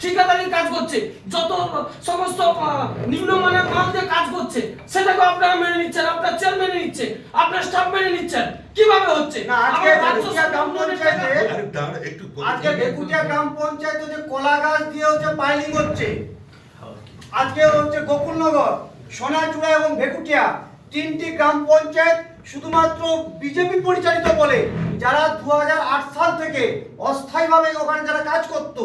ঠিকাদারি কাজ করছে যত সমস্ত নিম্নমানের মাল দিয়ে কাজ করছে সেটাকে আপনারা মেনে নিচ্ছেন আপনার চেয়ার মেনে নিচ্ছে আপনার স্টাফ মেনে নিচ্ছেন। কীভাবে হচ্ছে? না, আজকে। বেকুটিয়া গ্রাম পঞ্চায়েতে যে কলা গাছ দিয়ে হচ্ছে পাইলিং হচ্ছে আজকে হচ্ছে গোকুলনগর সোনাচূড়া এবং ভেকুটিয়া তিনটি গ্রাম পঞ্চায়েত শুধুমাত্র বিজেপি পরিচালিত বলে যারা দু হাজার আট সাল থেকে অস্থায়ীভাবে ওখানে যারা কাজ করত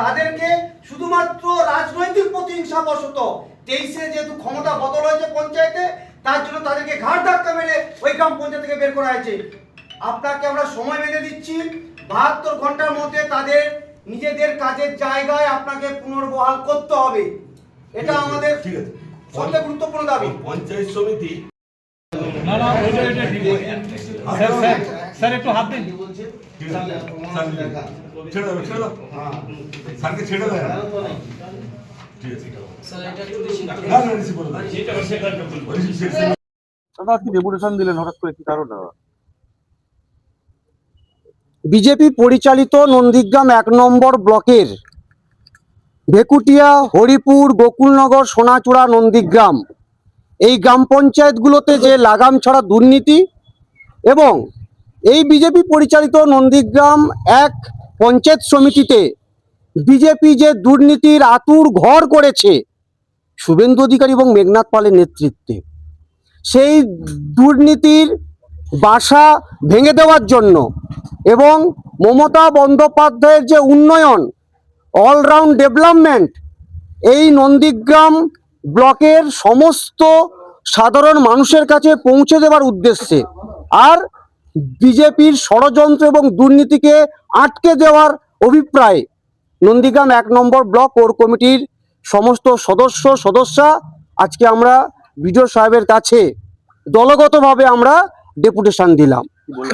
তাদেরকে শুধুমাত্র রাজনৈতিক প্রতিহিংসা বশত তেইশে যেহেতু ক্ষমতা বদল হয়েছে পঞ্চায়েতে তার জন্য তাদেরকে ঘাট ধাক্কা মেরে ওই গ্রাম পঞ্চায়েত থেকে বের করা হয়েছে আপনাকে আমরা সময় বেঁধে দিচ্ছি বাহাত্তর ঘণ্টার মধ্যে তাদের নিজেদের কাজের জায়গায় আপনাকে পুনর্বহাল করতে হবে এটা আমাদের ঠিক আছে সবচেয়ে গুরুত্বপূর্ণ দাবি পঞ্চায়েত সমিতি না না ওইটা ওইটা ঠিক স্যার একটু হাত দিন ছেড়ে দাও ছেড়ে দাও। স্যারকে ছেড়ে দাও। ঠিক আছে। না না রিসিভ করে দাও রিসিভ রিসিভ দাদা আজকে ডেপুটেশন দিলেন হঠাৎ করে কি কারণ বিজেপি পরিচালিত নন্দীগ্রাম এক নম্বর ব্লকের ভেকুটিয়া হরিপুর গোকুলনগর সোনাচূড়া নন্দীগ্রাম। এই গ্রাম পঞ্চায়েতগুলোতে যে লাগাম ছাড়া দুর্নীতি এবং এই বিজেপি পরিচালিত নন্দীগ্রাম এক পঞ্চায়েত সমিতিতে বিজেপি যে দুর্নীতির আতুর ঘর করেছে শুভেন্দু অধিকারী এবং মেঘনাথ পালের নেতৃত্বে, সেই দুর্নীতির বাসা ভেঙে দেওয়ার জন্য এবং মমতা বন্দ্যোপাধ্যায়ের যে উন্নয়ন অলরাউন্ড ডেভেলপমেন্ট এই নন্দীগ্রাম ব্লকের সমস্ত সাধারণ মানুষের কাছে পৌঁছে দেওয়ার উদ্দেশ্যে, আর বিজেপির ষড়যন্ত্র এবং দুর্নীতিকে আটকে দেওয়ার অভিপ্রায়। নন্দীগ্রাম এক নম্বর ব্লক কোর কমিটির সমস্ত সদস্য সদস্যা আজকে আমরা বিডিও সাহেবের কাছে দলগতভাবে আমরা ডেপুটেশন দিলাম।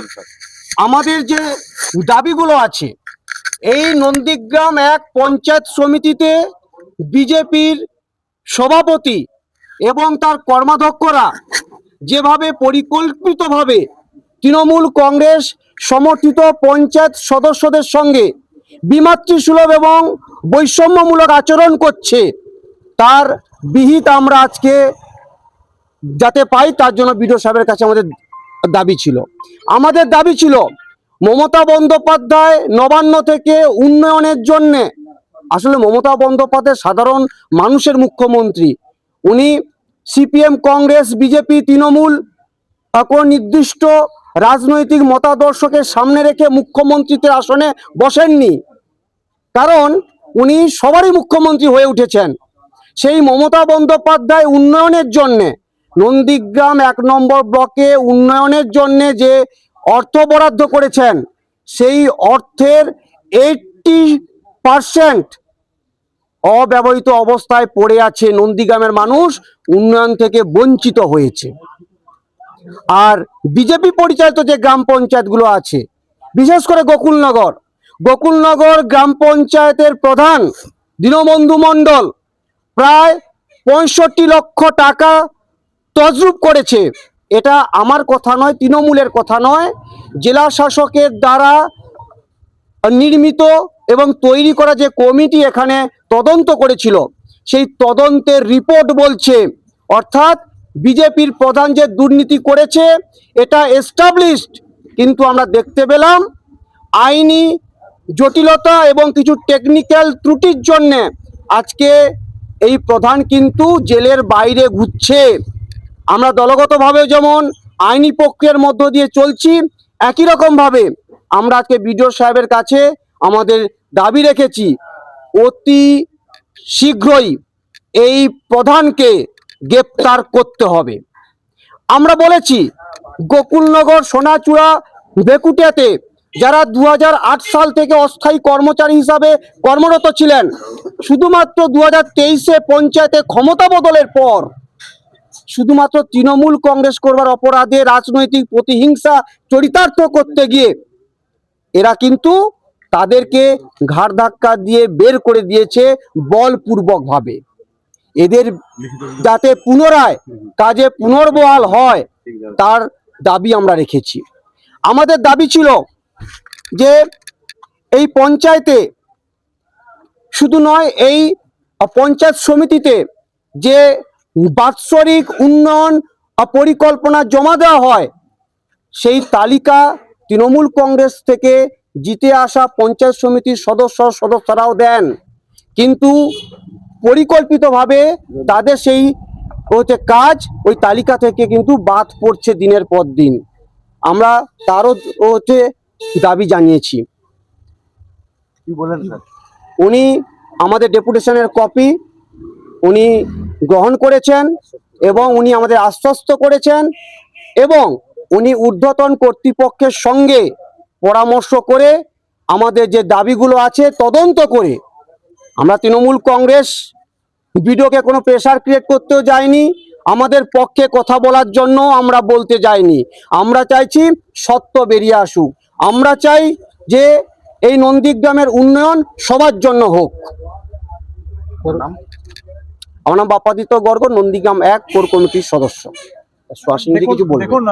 স্যার। আমাদের যে দাবিগুলো আছে এই নন্দীগ্রাম এক পঞ্চায়েত সমিতিতে বিজেপির সভাপতি এবং তার কর্মাধ্যক্ষরা যেভাবে পরিকল্পিতভাবে তৃণমূল কংগ্রেস সমর্থিত পঞ্চায়েত সদস্যদের সঙ্গে বিমাতৃসুলভ এবং বৈষম্যমূলক আচরণ করছে। তার বিহিত আমরা আজকে যাতে পাই, তার জন্য বিডিও সাহেবের কাছে আমাদের দাবি ছিল। আমাদের দাবি ছিল, মমতা বন্দ্যোপাধ্যায় নবান্ন থেকে উন্নয়নের জন্যে, আসলে মমতা বন্দ্যোপাধ্যায় সাধারণ মানুষের মুখ্যমন্ত্রী। উনি সিপিএম, কংগ্রেস, বিজেপি, তৃণমূল কোনো নির্দিষ্ট রাজনৈতিক মতাদর্শকে সামনে রেখে মুখ্যমন্ত্রীত্বের আসনে বসেননি। কারণ উনি সবারই মুখ্যমন্ত্রী হয়ে উঠেছেন। সেই মমতা বন্দ্যোপাধ্যায় উন্নয়নের জন্যে, নন্দীগ্রাম এক নম্বর ব্লকে উন্নয়নের জন্যে যে অর্থ বরাদ্দ করেছেন, সেই অর্থের এইটটি পারসেন্ট অব্যবহৃত অবস্থায় পড়ে আছে নন্দীগ্রামের মানুষ, উন্নয়ন থেকে বঞ্চিত হয়েছে। আর বিজেপি পরিচালিত যে গ্রাম পঞ্চায়েতগুলো আছে, বিশেষ করে গোকুলনগর গোকুলনগর গ্রাম পঞ্চায়েতের প্রধান দীনবন্ধু মণ্ডল প্রায় পঁয়ষট্টি লক্ষ টাকা তজরুপ করেছে। এটা আমার কথা নয়, তৃণমূলের কথা নয়। জেলা শাসকের দ্বারা নির্মিত এবং তৈরি করা যে কমিটি এখানে তদন্ত করেছিল, সেই তদন্তের রিপোর্ট বলছে, অর্থাৎ বিজেপির প্রধান যে দুর্নীতি করেছে, এটা এস্টাবলিশড কিন্তু আমরা দেখতে পেলাম আইনি জটিলতা এবং কিছু টেকনিক্যাল ত্রুটির জন্যে আজকে এই প্রধান কিন্তু জেলের বাইরে ঘুরছে। আমরা দলগতভাবে যেমন আইনি প্রক্রিয়ার মধ্য দিয়ে চলছি, একই রকমভাবে আমরা আজকে বিডিও সাহেবের কাছে আমাদের দাবি রেখেছি, অতি শীঘ্রই এই প্রধানকে গ্রেপ্তার করতে হবে। আমরা বলেছি, গোকুলনগর, সোনাচূড়া বেকুটিয়াতে যারা দু হাজার আট সাল থেকে অস্থায়ী কর্মচারী হিসাবে কর্মরত ছিলেন, শুধুমাত্র দু হাজার তেইশে পঞ্চায়েতে ক্ষমতা বদলের পর শুধুমাত্র তৃণমূল কংগ্রেস করবার অপরাধে রাজনৈতিক প্রতিহিংসা চরিতার্থ করতে গিয়ে এরা কিন্তু তাদেরকে ঘাড় ধাক্কা দিয়ে বের করে দিয়েছে বলপূর্বকভাবে। এদের যাতে পুনরায় কাজে পুনর্বহাল হয়, তার দাবি আমরা রেখেছি। আমাদের দাবি ছিল যে এই পঞ্চায়েতে শুধু নয়, এই পঞ্চায়েত সমিতিতে যে বাৎসরিক উন্নয়ন পরিকল্পনা জমা দেওয়া হয়, সেই তালিকা তৃণমূল কংগ্রেস থেকে জিতে আসা পঞ্চায়েত সমিতির সদস্য সদস্যরাও দেন। কিন্তু পরিকল্পিতভাবে তাদের সেই হচ্ছে কাজ ওই তালিকা থেকে কিন্তু বাদ পড়ছে দিনের পর দিন। আমরা তারও হচ্ছে দাবি জানিয়েছি। উনি আমাদের ডেপুটেশনের কপি উনি গ্রহণ করেছেন এবং উনি আমাদের আশ্বস্ত করেছেন এবং উনি ঊর্ধ্বতন কর্তৃপক্ষের সঙ্গে পরামর্শ করে আমাদের যে দাবিগুলো আছে তদন্ত করে আমরা তৃণমূল কংগ্রেস বিডিওকে কোনো প্রেশার ক্রিয়েট করতেও যাইনি আমাদের পক্ষে কথা বলার জন্য আমরা বলতে যাইনি। আমরা চাইছি সত্য বেরিয়ে আসুক। আমরা চাই যে এই নন্দীগ্রামের উন্নয়ন সবার জন্য হোক। আমার নাম বাপাদিত্য গর্গ নন্দীগ্রাম এক কোর কমিটির সদস্য। কিছু বলবেন দেখুন